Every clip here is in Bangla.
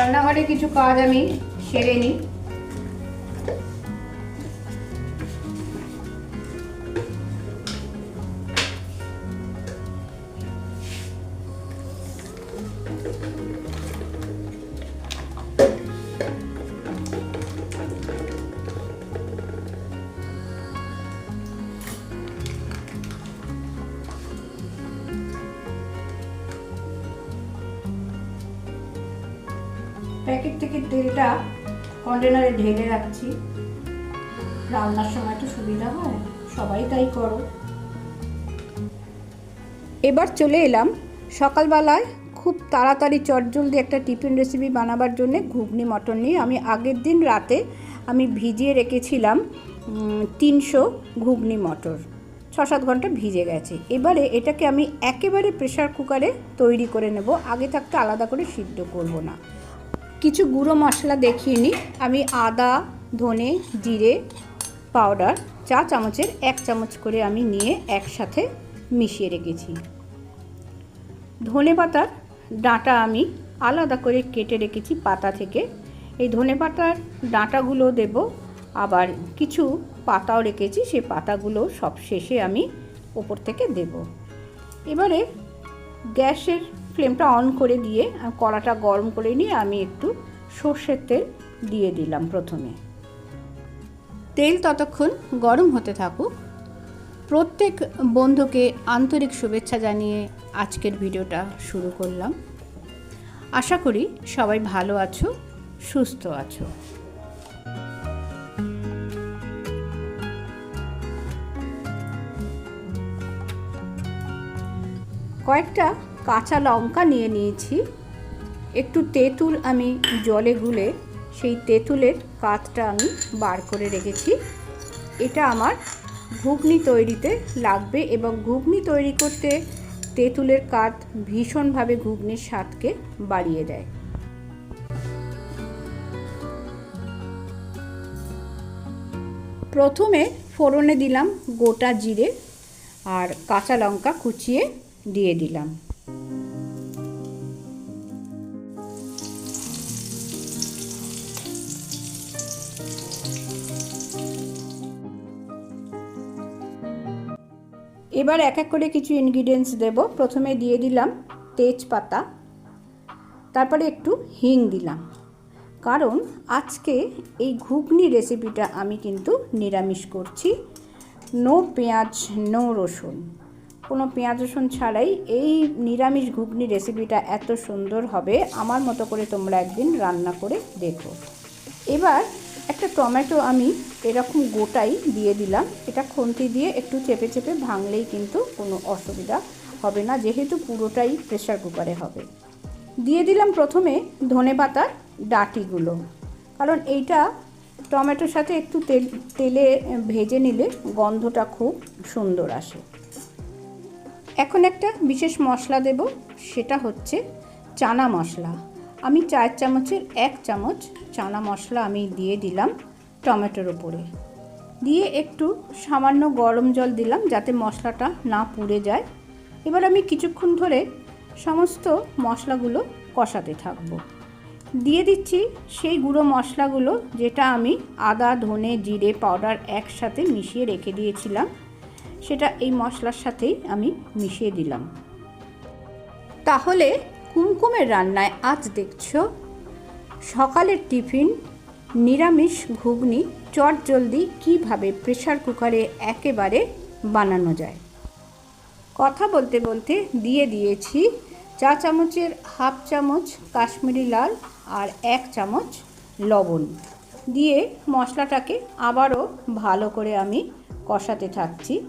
রান্নাঘরে কিছু কাজ আমি সেরে নিই। থেকে তেলটা কন্টেনারে ঢেলে রাখছি। রান্নার সময় তো সুবিধা হয়, সবাই তাই করো। এবার চলে এলাম সকালবেলায় খুব তাড়াতাড়ি চটজলদি একটা টিফিন রেসিপি বানাবার জন্য ঘুগনি, মটন নিয়ে। আমি আগের দিন রাতে আমি ভিজিয়ে রেখেছিলাম তিনশো ঘুগনি, মটর। ছ সাত ঘণ্টা ভিজে গেছে। এবারে এটাকে আমি একেবারে প্রেশার কুকারে তৈরি করে নেব। আগে থাকতে আলাদা করে সিদ্ধ করব না। কিছু গুঁড়ো মশলা দেখিয়ে নিই। আমি আদা, ধনে, জিরে, পাউডার চা চামচের এক চামচ করে আমি নিয়ে একসাথে মিশিয়ে রেখেছি। ধনে পাতার ডাঁটা আমি আলাদা করে কেটে রেখেছি পাতা থেকে। এই ধনে পাতার ডাঁটাগুলো দেব। আবার কিছু পাতাও রেখেছি, সেই পাতাগুলো সব শেষে আমি ওপর থেকে দেব। এবারে গ্যাসের ফ্লেমটা অন করে দিয়ে কড়াটা গরম করে নিয়ে আমি একটু সর্ষের তেল দিয়ে দিলাম প্রথমে। তেল ততক্ষণ গরম হতে থাকুক। প্রত্যেক বন্ধুকে আন্তরিক শুভেচ্ছা জানিয়ে আজকের ভিডিওটা শুরু করলাম। আশা করি সবাই ভালো আছো, সুস্থ আছো। কয়েকটা কাঁচা লঙ্কা নিয়ে নিয়েছি। একটু তেঁতুল আমি জলে গুলে সেই তেঁতুলের কাতটা আমি বার করে রেখেছি। এটা আমার ঘুগনি তৈরিতে লাগবে এবং ঘুগনি তৈরি করতে তেঁতুলের কাত ভীষণভাবে ঘুগনির স্বাদকে বাড়িয়ে দেয়। প্রথমে ফোড়নে দিলাম গোটা জিরে আর কাঁচা লঙ্কা কুচিয়ে দিয়ে দিলাম। এবার এক এক করে কিছু ইনগ্রিডিয়েন্টস দেব। প্রথমে দিয়ে দিলাম তেজপাতা, তারপরে একটু হিং দিলাম। কারণ আজকে এই ঘুগনি রেসিপিটা আমি কিন্তু নিরামিষ করছি। নো পেঁয়াজ নো রসুন। কোনো পেঁয়াজ, রসুন ছাড়াই এই নিরামিষ ঘুগনি রেসিপিটা এত সুন্দর হবে। আমার মতো করে তোমরা একদিন রান্না করে দেখো। এবার একটা টমেটো আমি এরকম গোটাই দিয়ে দিলাম। এটা খুন্তি দিয়ে একটু চেপে চেপে ভাঙলেই কিন্তু কোনো অসুবিধা হবে না, যেহেতু পুরোটাই প্রেশার কুকারে হবে। দিয়ে দিলাম প্রথমে ধনে পাতার ডাটিগুলো, কারণ এইটা টমেটোর সাথে একটু তেল, তেলে ভেজে নিলে গন্ধটা খুব সুন্দর আসে। এখন একটা বিশেষ মশলা দেব, সেটা হচ্ছে চানা মশলা। আমি চার চামচের এক চামচ চানা মশলা আমি দিয়ে দিলাম টমেটোর উপরে। দিয়ে একটু সামান্য গরম জল দিলাম যাতে মশলাটা না পুড়ে যায়। এবার আমি কিছুক্ষণ ধরে সমস্ত মশলাগুলো কষাতে থাকব। দিয়ে দিচ্ছি সেই গুঁড়ো মশলাগুলো যেটা আমি আদা, ধনে, জিরে, পাউডার একসাথে মিশিয়ে রেখে দিয়েছিলাম। সেটা এই মশলার সাথেই আমি মিশিয়ে দিলাম। তাহলে কুমকুমের রান্নায় আজ দেখছ সকালের টিফিন, নিরামিষ ঘুগনি, চট জলদি কীভাবে প্রেশার কুকারে একেবারে বানানো যায়। কথা বলতে বলতে দিয়ে দিয়েছি চা চামচের হাফ চামচ কাশ্মীরি লাল আর এক চামচ লবণ। দিয়ে মশলাটাকে আবারও ভালো করে আমি কষাতে থাকছি।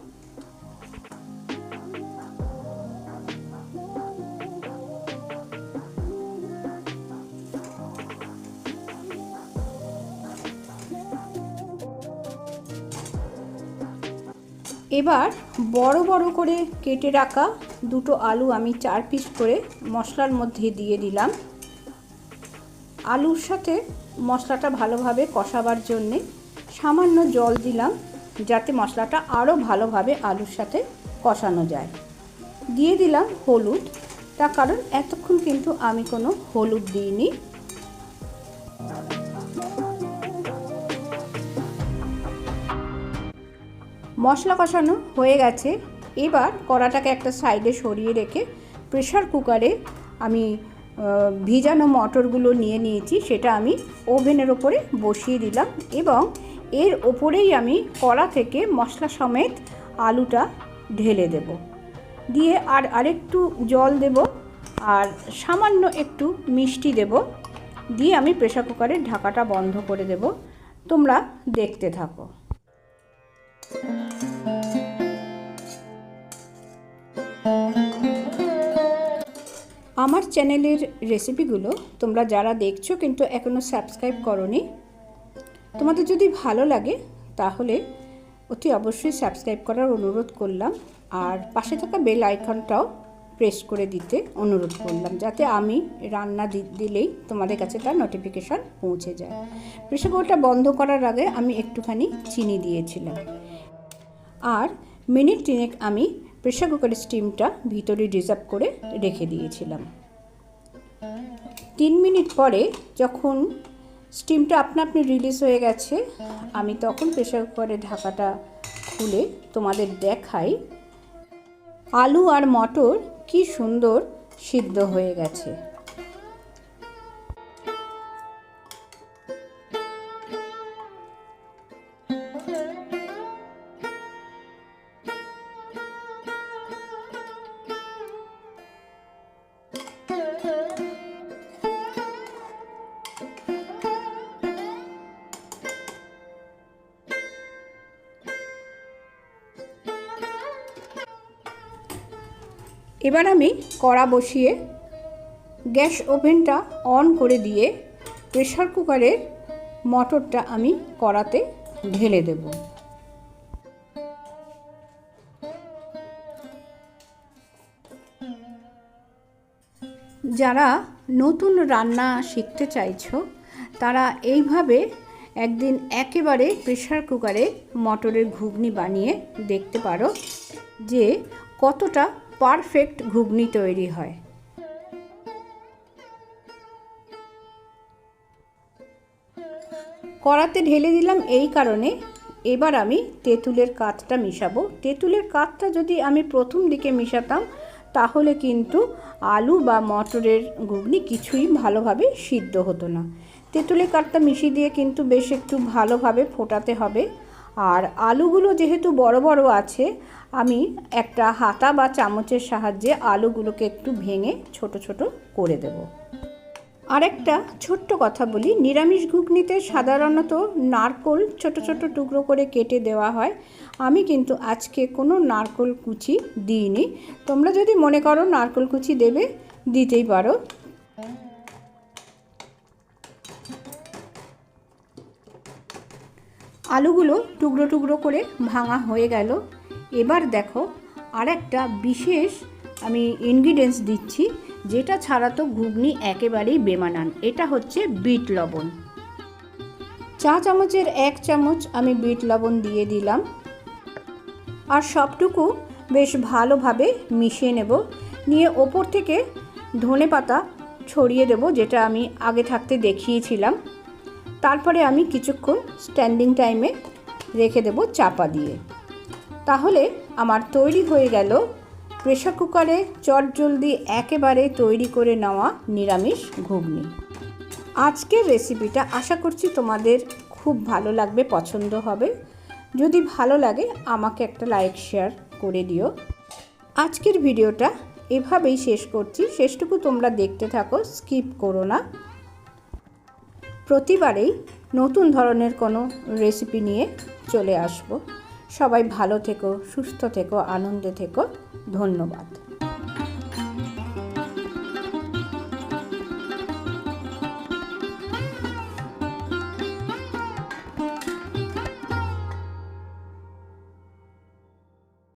এবার বড় বড় করে কেটে রাখা দুটো আলু আমি চার পিস করে মশলার মধ্যে দিয়ে দিলাম। আলুর সাথে মশলাটা ভালোভাবে কষাবার জন্যে সামান্য জল দিলাম যাতে মশলাটা আরও ভালোভাবে আলুর সাথে কষানো যায়। দিয়ে দিলাম হলুদ, তার কারণ এতক্ষণ কিন্তু আমি কোনো হলুদ দিইনি। মশলা কষানো হয়ে গেছে। এবার কড়াটাকে একটা সাইডে সরিয়ে রেখে প্রেশার কুকারে আমি ভিজানো মটরগুলো নিয়ে নিয়েছি। সেটা আমি ওভেনের ওপরে বসিয়ে দিলাম এবং এর ওপরেই আমি কড়া থেকে মশলা সমেত আলুটা ঢেলে দেব। দিয়ে আর আরেকটু জল দেব আর সামান্য একটু মিষ্টি দেব। দিয়ে আমি প্রেশার কুকারের ঢাকাটা বন্ধ করে দেব। তোমরা দেখতে থাকো। আমার চ্যানেলের রেসিপিগুলো তোমরা যারা দেখছ কিন্তু এখনও সাবস্ক্রাইব করনি, তোমাদের যদি ভালো লাগে তাহলে অতি অবশ্যই সাবস্ক্রাইব করার অনুরোধ করলাম আর পাশে থাকা বেল আইকনটাও প্রেস করে দিতে অনুরোধ করলাম যাতে আমি রান্না দিলেই তোমাদের কাছে তার নোটিফিকেশান পৌঁছে যায়। প্রেসার কুকারটা বন্ধ করার আগে আমি একটুখানি চিনি দিয়েছিলাম। আর মিনিট তিনেক আমি প্রেসার কুকারের স্টিমটা ভিতরে রিজার্ভ করে রেখে দিয়েছিলাম। তিন মিনিট পরে যখন স্টিমটা আপনা আপনি রিলিজ হয়ে গেছে, আমি তখন প্রেশার কুকারের ঢাকাটা খুলে তোমাদের দেখাই আলু আর মটর কি সুন্দর সিদ্ধ হয়ে গেছে। এবার আমি কড়া বসিয়ে গ্যাস ওভেনটা অন করে দিয়ে প্রেশার কুকারের মটরটা আমি কড়াতে ঢেলে দেব। যারা নতুন রান্না শিখতে চাইছো, তারা এইভাবে একদিন একেবারে প্রেশার কুকারে মটরের ঘুগনি বানিয়ে দেখতে পারো যে কতটা পারফেক্ট ঘুগনি তৈরি হয়। কড়াতে ঢেলে দিলাম এই কারণে এবার আমি তেঁতুলের কাঠটা মিশাবো। তেঁতুলের কাঠটা যদি আমি প্রথম দিকে মিশাতাম, তাহলে কিন্তু আলু বা মটরের ঘুগনি কিছুই ভালোভাবে সিদ্ধ হতো না। তেঁতুলের কাঠটা মিশিয়ে দিয়ে কিন্তু বেশ একটু ভালোভাবে ফোটাতে হবে। আর আলুগুলো যেহেতু বড় বড় আছে, আমি একটা হাতা বা চামচের সাহায্যে আলুগুলোকে একটু ভেঙে ছোট ছোট করে দেবো। আরেকটা ছোট্ট কথা বলি, নিরামিষ ঘুগনিতে সাধারণত নারকোল ছোট ছোট টুকরো করে কেটে দেওয়া হয়। আমি কিন্তু আজকে কোনো নারকোল কুচি দিইনি। তোমরা যদি মনে করো নারকোল কুচি দেবে, দিতেই পারো। আলুগুলো টুকরো টুকরো করে ভাঙা হয়ে গেল। এবার দেখো, আরেকটা বিশেষ আমি ইনগ্রিডিয়েন্টস দিচ্ছি, যেটা ছাড়া তো ঘুগনি একেবারেই বেমানান। এটা হচ্ছে বিট লবণ। চা চামচের এক চামচ আমি বিট লবণ দিয়ে দিলাম। আর সবটুকু বেশ ভালোভাবে মিশিয়ে নেব। নিয়ে ওপর থেকে ধনে পাতা ছড়িয়ে দেব, যেটা আমি আগে থাকতে দেখিয়েছিলাম। তারপরে আমি কিছুক্ষণ স্ট্যান্ডিং টাইমে রেখে দেব চাপা দিয়ে। তাহলে আমার তৈরি হয়ে গেল প্রেশার কুকারে চটজলদি একেবারে তৈরি করে নেওয়া নিরামিষ ঘুগনি। আজকের রেসিপিটা আশা করছি তোমাদের খুব ভালো লাগবে, পছন্দ হবে। যদি ভালো লাগে, আমাকে একটা লাইক শেয়ার করে দিও। আজকের ভিডিওটা এভাবেই শেষ করছি। শেষটুকু তোমরা দেখতে থাকো স্কিপ করো না। প্রতিবারেই নতুন ধরনের কোনো রেসিপি নিয়ে চলে আসব। সবাই ভালো থেকো, সুস্থ থেকো, আনন্দে থেকো। ধন্যবাদ।